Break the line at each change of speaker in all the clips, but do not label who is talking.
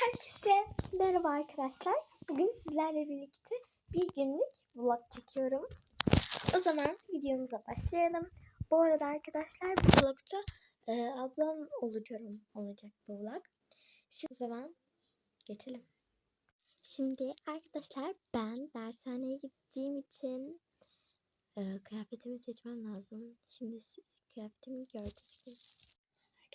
Herkese merhaba arkadaşlar. Bugün sizlerle birlikte bir günlük vlog çekiyorum. O zaman videomuza başlayalım. Bu arada arkadaşlar bu vlogda e, ablam oluyorum olacak bu vlog. Şimdi o zaman geçelim. Şimdi arkadaşlar ben dershaneye gideceğim için e, kıyafetimi seçmem lazım. Şimdi siz kıyafetimi göreceksiniz.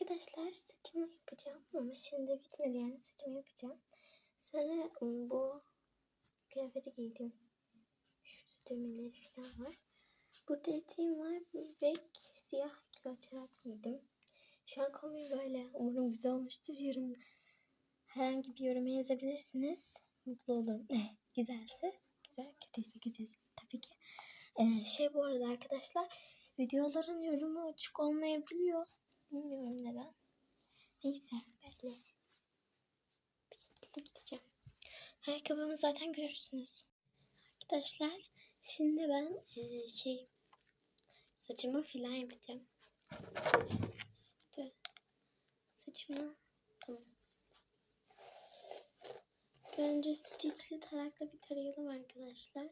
Arkadaşlar saçımı yapacağım ama şimdi bitmedi yani saçımı yapacağım. Sonra ım, bu kıyafeti giydim. Şurada düğmeleri falan var. Burada eteğim var ve siyah kilo çorap giydim. Şu an kombin böyle. Umarım güzel olmuştur. Yorum, herhangi bir yoruma yazabilirsiniz. Mutlu olurum. Ne? Güzelse güzel, kötüyse kötüyse tabii ki. Ee, şey bu arada arkadaşlar videoların yorumu açık olmayabiliyor. Bilmiyorum neden. Neyse böyle bir şekilde gideceğim. Ayakkabımı zaten görürsünüz. Arkadaşlar şimdi ben eee, şey saçımı filan yapacağım. Şimdi saçımı tamam. Önce stitchli tarakla bir tarayalım arkadaşlar.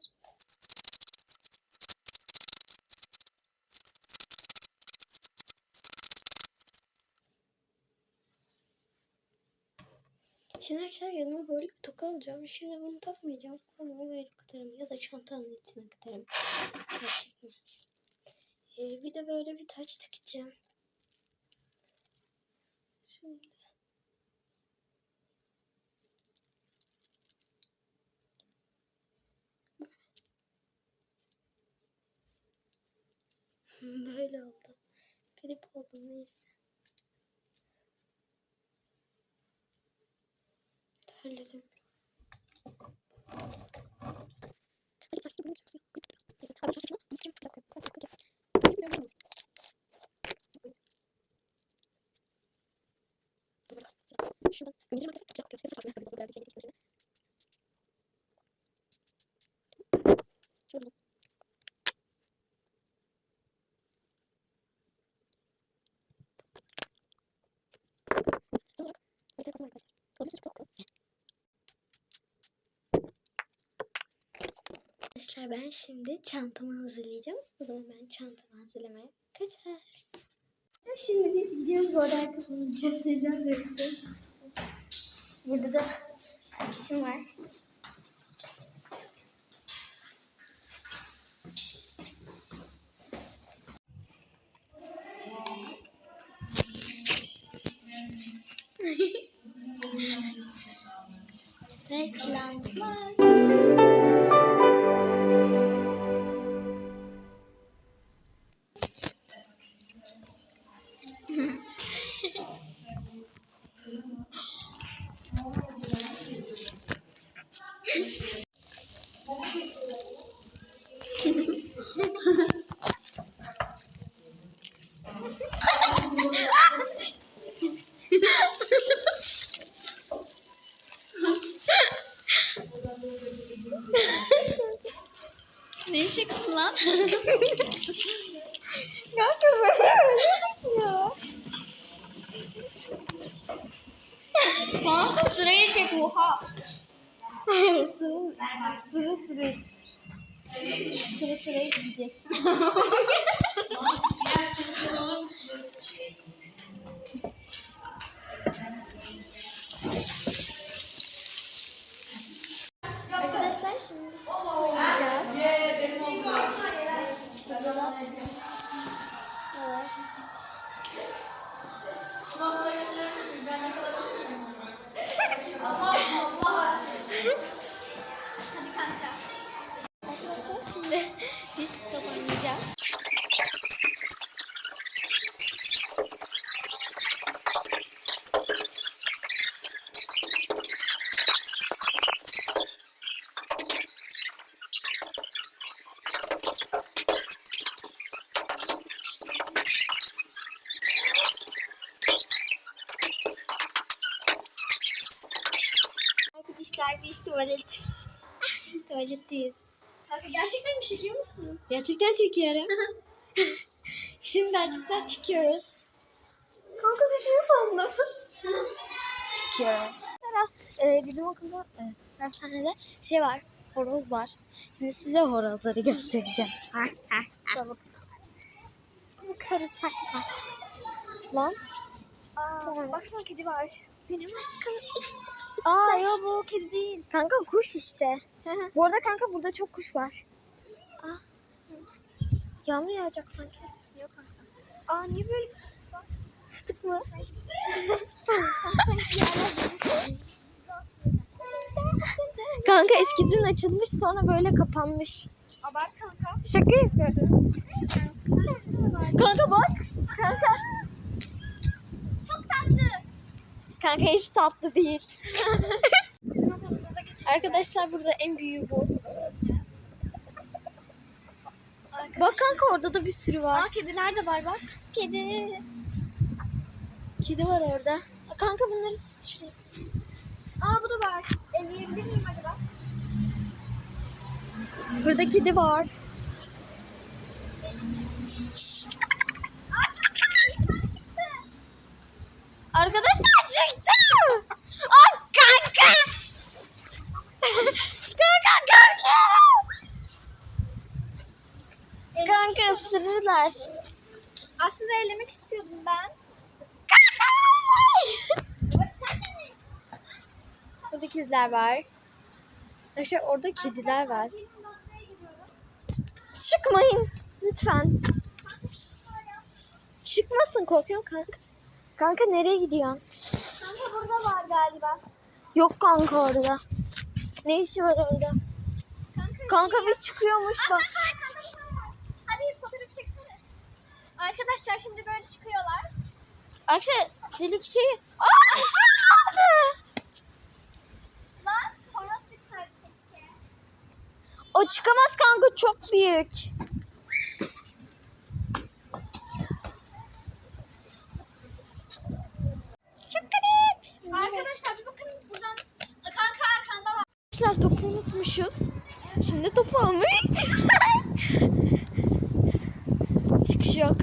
Şimdi arkadaşlar yanıma böyle toka alacağım. Şimdi bunu takmayacağım. Ama böyle katarım ya da çantanın içine katarım. Fark etmez. Ee, bir de böyle bir taç takacağım. Şimdi. Böyle oldu. Garip oldu neyse. Terledim. Arkadaşlar ben şimdi çantamı hazırlayacağım. O zaman ben çantamı hazırlamaya kaçar. Şimdi biz gidiyoruz bu arada arkasını göstereceğim size. Burada da işim var. Reklamlar. Şakası lan? Kanka ya.
Kanka sırayı çek oha.
Sıra sıra sıra. Sıra sıra gidecek. Arkadaşlar Arkadaşlar biz tuvalet tuvaletteyiz.
Kanka gerçekten mi çekiyor musun?
Gerçekten çekiyorum. Şimdi arkadaşlar çıkıyoruz. Kanka düşüyor sandım. çıkıyoruz. e, bizim okulda e, dershanede şey var. Horoz var. Şimdi size horozları göstereceğim. Bu karısel var. Lan.
Aa, baksana kedi var.
Benim aşkım.
Aa yok bu kedi değil.
Kanka kuş işte. Bu arada kanka burada çok kuş var. Aa. Yağmur yağacak sanki.
Yok kanka. Aa niye böyle
Fıtık mı? kanka eskiden açılmış sonra böyle kapanmış.
Abart kanka.
Şaka yapıyorum. Kanka bak. Kanka.
Çok tatlı.
Kanka hiç tatlı değil. Arkadaşlar burada en büyüğü bu. Bak kanka orada da bir sürü var.
Aa kediler de var bak.
Kedi. Kedi var orada. Aa, Kanka bunları şuraya.
Aa bu da var. Elleyebilir miyim acaba?
Burada kedi var. Arkadaşlar çıktı. Aa kanka. kanka korkuyorum. Kanka ısırırlar.
Aslında ellemek istiyordum ben.
Burada kediler var. Arkadaşlar orada kediler var. Çıkmayın lütfen. Çıkmasın korkuyorum kanka. Kanka nereye gidiyorsun?
Kanka burada var galiba.
Yok kanka orada. Ne işi var orada?
Kanka,
Kanka bir çıkıyormuş
Aa,
bak.
kanka. Hadi fotoğraf çeksene. Arkadaşlar şimdi böyle çıkıyorlar.
Arkadaşlar delik şey. Aa bir şey kaldı.
Lan horoz çıksaydı keşke.
O çıkamaz kanka çok büyük. Çok garip.
Arkadaşlar
topu unutmuşuz. Şimdi topu almayız. Çıkış yok.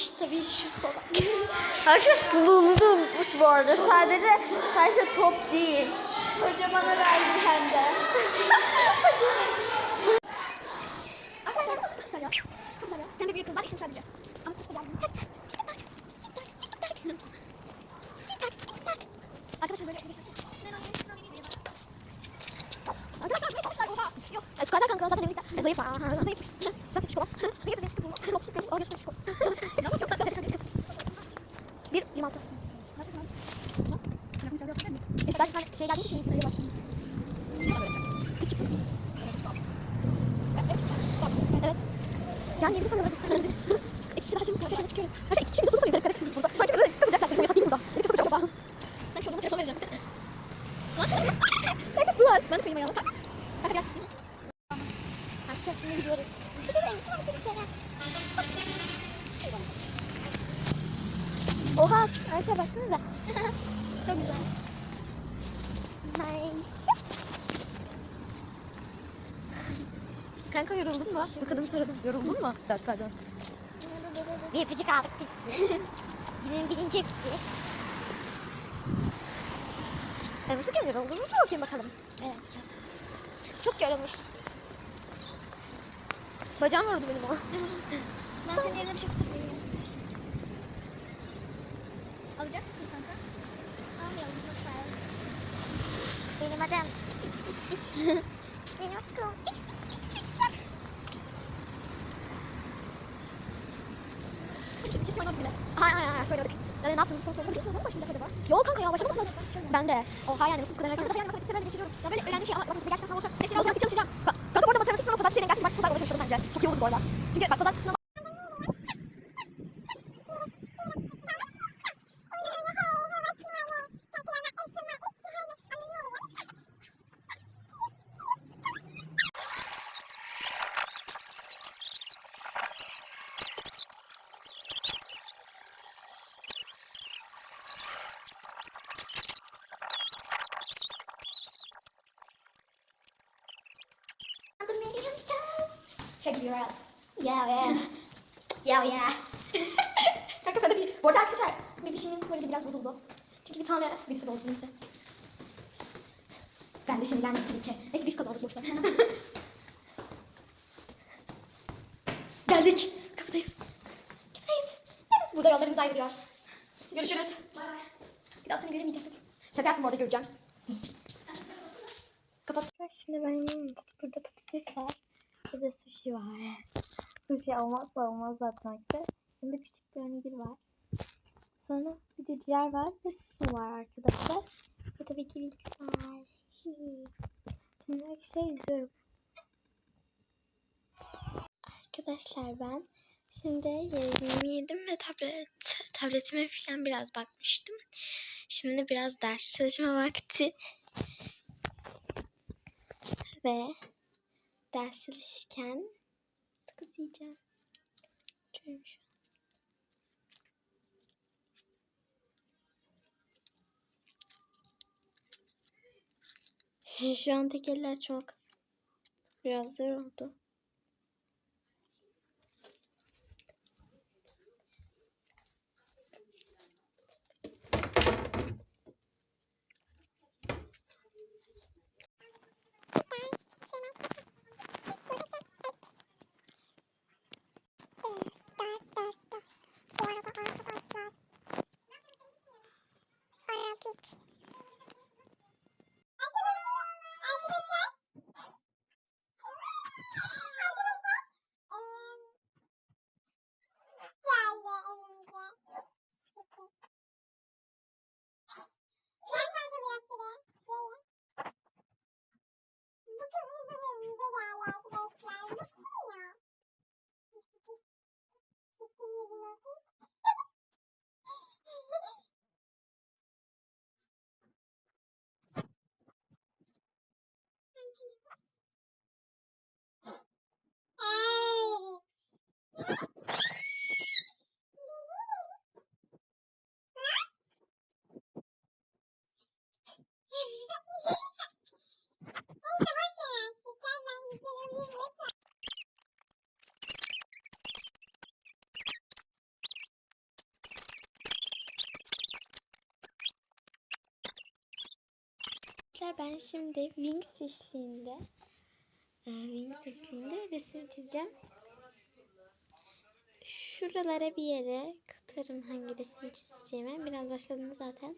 Unutmuş tabii şu salak. Arkadaşlar suluğunu da unutmuş bu arada. Sadece sadece top değil. Kocamana verdi hem de.
Arkadaşlar çok güzel ya. Çok güzel ya. Hem de büyük kızlar işin sadece. Ama çok güzel. Tak tak. Tak tak. Tik tak. Tik tak. Tik tak. Tik tak. Arkadaşlar böyle bir ses. Arkadaşlar böyle koşlar oha. Yok.
Ya Çikolata kanka zaten evlilikte zayıf var. Zayıfmış. Sen çikolata. Hayır benim kızım. Lopsuz kızım. Al göster çikolata.
Ama çok tatlı.
Bir, yirmi altı. Neyse ben sen şey geldiği için iyisine başladım. Biz çıktık. Evet. Yani yedi sonra da biz biz. İki kişi daha şimdi köşede çıkıyoruz. Hatta iki kişi bize soru soruyor garip garip burada. Sanki bize kızacaklar. Bilmiyorum yasak değil burada? Birisi sıkacak acaba.
Sen şuradan telefon vereceğim.
Gerçi su var. Ben de koyayım ayağıma. Kanka gel sıkayım. Arkadaşlar şimdi gidiyoruz. Oha Ayşe baksanıza.
Çok güzel.
Kanka yoruldun mu? Bu kadını sordum. Yoruldun mu derslerden? Bir öpücük aldık bitti. Günün birinci öpücüğü. E, Mesut'cum yoruldun mu? Bakayım bakalım. Evet çok. Çok yorulmuş. Bacağım yoruldu benim o.
Ben senin yerine bir şey tutayım. Alacak mısın kanka? Almayalım. Boş ver.
Benim adım Benim aşkım
Hiç hiç oynadık bile.
Hayır hayır hayır söyledik. Yani ne yaptığımızı son sorusunu kesin ama başladık acaba? Yok kanka ya başlamasın. Ben de. Oha yani nasıl bu kadar erken?
Yani matematikte ben de geçiriyorum. Ya böyle öğrendiğim şey ama matematikte gerçekten sonra
Mesela matematik çalışacağım. Ka- Kanka bu arada matematik sınavı pazartesi gelsin. Pazartesi pazar uğraşmıştım bence. Çok iyi oldu bu arada. Çünkü bak pazartesi sınavı
Çekiliyoruz. Yeah yeah. Yeah yeah. Kanka sen de bir... Bu arada arkadaşlar bebişimin morali biraz bozuldu. Çünkü bir tane birisi bozdu neyse. Ben de sinirlendim tabii ki. Neyse biz kazandık boşver. Geldik. Kapıdayız. Kapıdayız. Burada yollarımız ayrılıyor. Görüşürüz. Bir daha seni göremeyeceğim. Şaka yaptım orada göreceğim. Kapat.
Şimdi ben. Burada patates var. Burada sushi var. Sushi olmazsa olmaz zaten arkadaşlar. Şimdi küçük bir onigiri var. Sonra bir de ciğer var ve su var arkadaşlar. Ve tabii ki bilgisayar. Şimdi arkadaşlar izliyorum. Arkadaşlar ben şimdi yemeğimi yedim ve tablet, tabletime falan biraz bakmıştım. Şimdi biraz ders çalışma vakti. Ve ders çalışırken sakız yiyeceğim. Şu. Şu an tekerler çok biraz zor oldu. Oracle? Şimdi Wings eşliğinde e, Wings eşliğinde resim çizeceğim. Şuralara bir yere katarım hangi resmi çizeceğimi. Biraz başladım zaten.